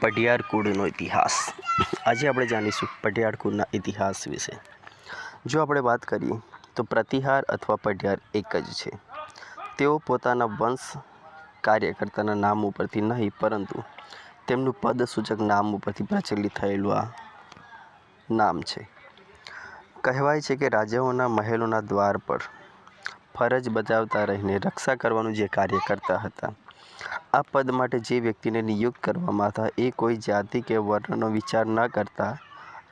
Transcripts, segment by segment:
પઢિયાર કુળનો ઇતિહાસ. આજે આપણે જાણીશું પઢિયાર કુળના ઇતિહાસ વિશે. જો આપણે વાત કરીએ, તો પ્રતિહાર અથવા પઢિયાર એક જ છે. તેઓ પોતાના વંશ કાર્યકર્તાના નામ ઉપરથી નહીં, પરંતુ તેમનું પદસૂચક નામ ઉપરથી પ્રચલિત થયેલું આ નામ છે. કહેવાય છે કે રાજાઓના મહેલોના દ્વાર પર ફરજ બજાવતા રહીને રક્ષા કરવાનું જે કાર્ય કરતા હતા આ પદ માટે જે વ્યક્તિને નિયુક્ત કરવામાં હતા એ કોઈ જાતિ કે વર્ણનો વિચાર ન કરતા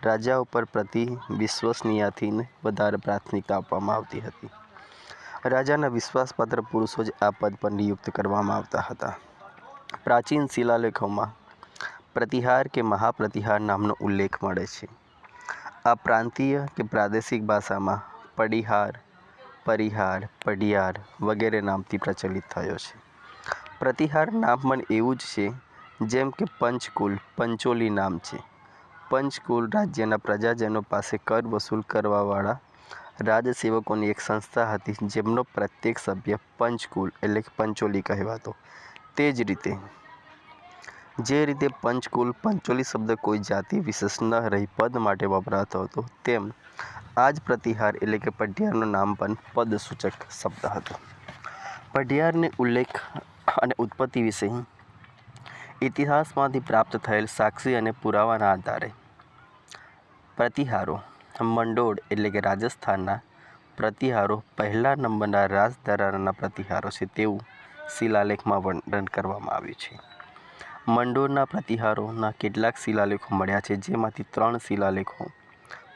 રાજા ઉપર પ્રતિ વિશ્વસનીયતાથી વધારે પ્રાથમિકતા આપવામાં આવતી હતી. રાજાના વિશ્વાસપાત્ર પુરુષો જ આ પદ પર નિયુક્ત કરવામાં આવતા હતા. પ્રાચીન શિલાલેખોમાં પ્રતિહાર કે મહાપ્રતિહાર નામનો ઉલ્લેખ મળે છે. આ પ્રાંતીય કે પ્રાદેશિક ભાષામાં પડિહાર, પરિહાર પડિયાર વગેરે નામથી પ્રચલિત થયો છે. પ્રતિહાર નામ પણ એવું જ છે, જેમ કે પંચકુલ, પંચોલી નામ છે. પંચકુલ રાજ્યના પ્રજાજનો પાસે કર વસૂલ કરવાવાળા રાજસેવકોની એક સંસ્થા હતી, જેમનો પ્રત્યેક સભ્ય પંચકુલ એટલે કે પંચોલી કહેવાતો. તે જ રીતે, જે રીતે પંચકુલ, પંચોલી શબ્દ કોઈ જાતિ વિશેષ ન રહી પદ માટે વપરાતો હતો, તેમ આ જ પ્રતિહાર એટલે કે પઢિયારનું નામ પણ પદસૂચક શબ્દ હતો. પઢિયારને ઉલ્લેખ અને ઉત્પત્તિ વિશે ઇતિહાસમાંથી પ્રાપ્ત થયેલ સાક્ષી અને પુરાવાના આધારે પ્રતિહારો, મંડોળ એટલે કે રાજસ્થાનના પ્રતિહારો, પહેલા નંબરના રાજદરાના પ્રતિહારો છે તેવું શિલાલેખમાં વર્ણન કરવામાં આવ્યું છે. મંડોળના પ્રતિહારોના કેટલાક શિલાલેખો મળ્યા છે, જેમાંથી ત્રણ શિલાલેખો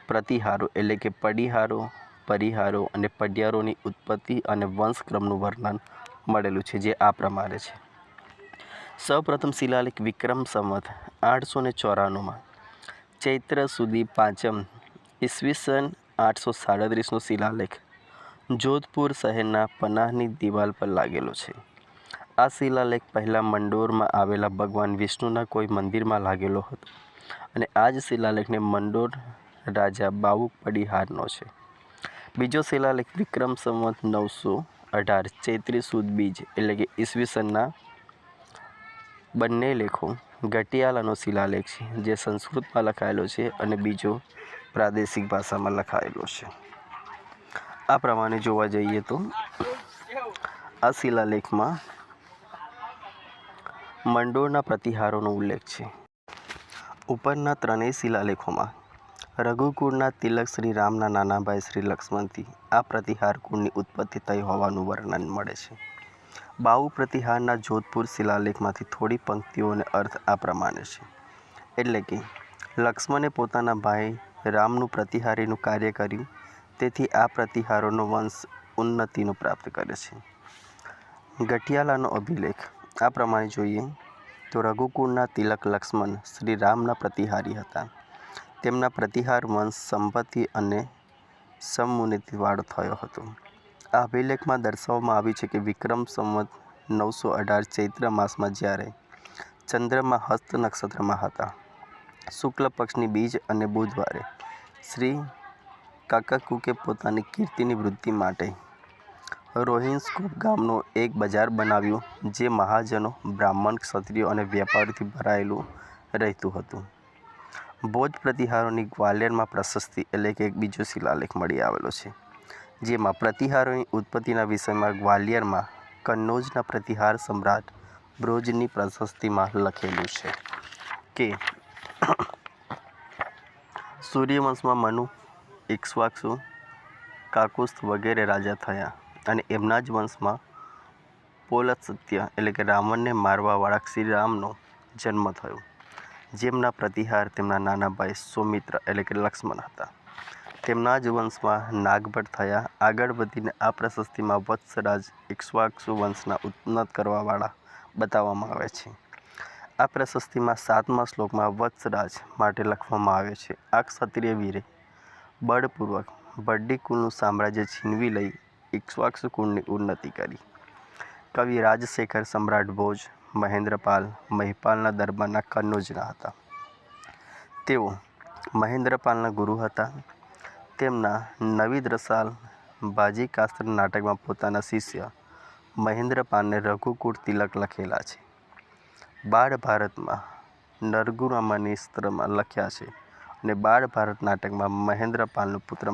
પ્રતિહારો એટલે કે પડિહારો, પરિહારો અને પડિયારોની ઉત્પત્તિ અને વંશક્રમનું વર્ણન મળેલું છે જે આ પ્રમાણે છે. સૌપ્રથમ શિલાલેખ વિક્રમ સંવત, આઠસો ને ચોરાણુંમાં. ચૈત્ર સુધી પાંચમ ઈસવીસન આઠસો સાડત્રીસનો શિલાલેખ. જોધપુર શહેરના પનાહની દિવાલ પર લાગેલો છે. આ શિલાલેખ પહેલાં મંડોરમાં આવેલા ભગવાન વિષ્ણુના કોઈ મંદિરમાં લાગેલો હતો અને આ જ શિલાલેખને મંડોર રાજા બાવુક પડિહારનો છે. બીજો શિલાલેખ વિક્રમ સંવત નવસો અઢાર ચૈત્રી સુદ બીજ, એટલે કે ઈસવીસનના બંને લેખો ગટિયાલાનો શિલાલેખ છે, જે સંસ્કૃતમાં લખાયેલો છે અને બીજો પ્રાદેશિક ભાષામાં લખાયેલો છે. આ પ્રમાણે જોવા જઈએ તો આ શિલાલેખમાં મંડોળના પ્રતિહારોનો ઉલ્લેખ છે. ઉપરના ત્રણેય શિલાલેખોમાં રઘુકુળના તિલક શ્રી રામના નાના ભાઈ શ્રી લક્ષ્મણથી આ પ્રતિહાર કુળની ઉત્પત્તિ થઈ હોવાનું વર્ણન મળે છે. બાહુ પ્રતિહારના જોધપુર શિલાલેખમાંથી થોડી પંક્તિઓને અર્થ આ પ્રમાણે છે. એટલે કે, લક્ષ્મણે પોતાના ભાઈ રામનું પ્રતિહારીનું કાર્ય કર્યું, તેથી આ પ્રતિહારોનો વંશ ઉન્નતિનો પ્રાપ્ત કરે છે. ગઠિયાલાનો અભિલેખ. આ પ્રમાણે જોઈએ તો રઘુકુળના તિલક લક્ષ્મણ શ્રી રામના પ્રતિહારી હતા. તેમના પ્રતિહાર વંશ સંપત્તિ અને સમુનિતિવાળો થયો હતો. આ અભિલેખમાં દર્શાવવામાં આવ્યું છે કે વિક્રમ સંવત નવસો અઢાર ચૈત્ર માસમાં જ્યારે ચંદ્રમાં હસ્ત નક્ષત્રમાં હતા. શુક્લ પક્ષની બીજ અને બુધવારે શ્રી કાકાકુકે પોતાની કીર્તિની વૃદ્ધિ માટે રોહિન્સકૂપ ગામનો એક બજાર બનાવ્યું, જે મહાજનો બ્રાહ્મણ, ક્ષત્રિયો અને વેપારીથી ભરાયેલું રહેતું હતું. ભોજ પ્રતિહારોની ગ્વાલિયરમાં પ્રશસ્તિ એટલે કે એક બીજો શિલાલેખ મળી આવેલો છે, જેમાં પ્રતિહારોની ઉત્પત્તિના વિષયમાં ગ્વાલિયરમાં કન્નોજના પ્રતિહાર સમ્રાટ બ્રોજની પ્રશસ્તિમાં લખેલું છે કે સૂર્યવંશમાં મનુ ઇક્ષ્વાકુ કાકુસ્ત વગેરે રાજા થયા અને એમના જ વંશમાં પોલત સત્ય એટલે કે રાવણને મારવાવાળા શ્રીરામનો જન્મ થયો. જેમના પ્રતિહાર તેમના નાના ભાઈ સૌમિત્ર એટલે કે લક્ષ્મણ હતા. તેમના જ વંશમાં નાગભટ્ટ થયા. આગળ વધીને આ પ્રશસ્તિમાં વત્સરાજ ઇક્ષ્વાકુ વંશના ઉન્નત કરવાવાળા બતાવવામાં આવે છે. આ પ્રશસ્તિમાં સાતમા શ્લોકમાં વત્સરાજ માટે લખવામાં આવે છે આ ક્ષત્રિય વીરે, બળપૂર્વક બડ્ડી કુળનું સામ્રાજ્ય છીનવી લઈ ઇક્ષ્વાકુ કુળની ઉન્નતિ કરી. કવિ રાજશેખર સમ્રાટ ભોજ મહેન્દ્રપાલ મહિપાલના દરબારના કન્નૌજના હતા. તેઓ મહેન્દ્રપાલના ગુરુ હતા. તેમના નવી રસાલ બાજી કાસ્ત્ર નાટકમાં પોતાના શિષ્ય મહેન્દ્રપાલને રઘુકુળ તિલક લખેલા છે. બાળ ભારતમાં નરગુરામાની સ્ત્રમાં લખ્યા છે અને બાળ ભારત નાટકમાં મહેન્દ્રપાલનું પુત્ર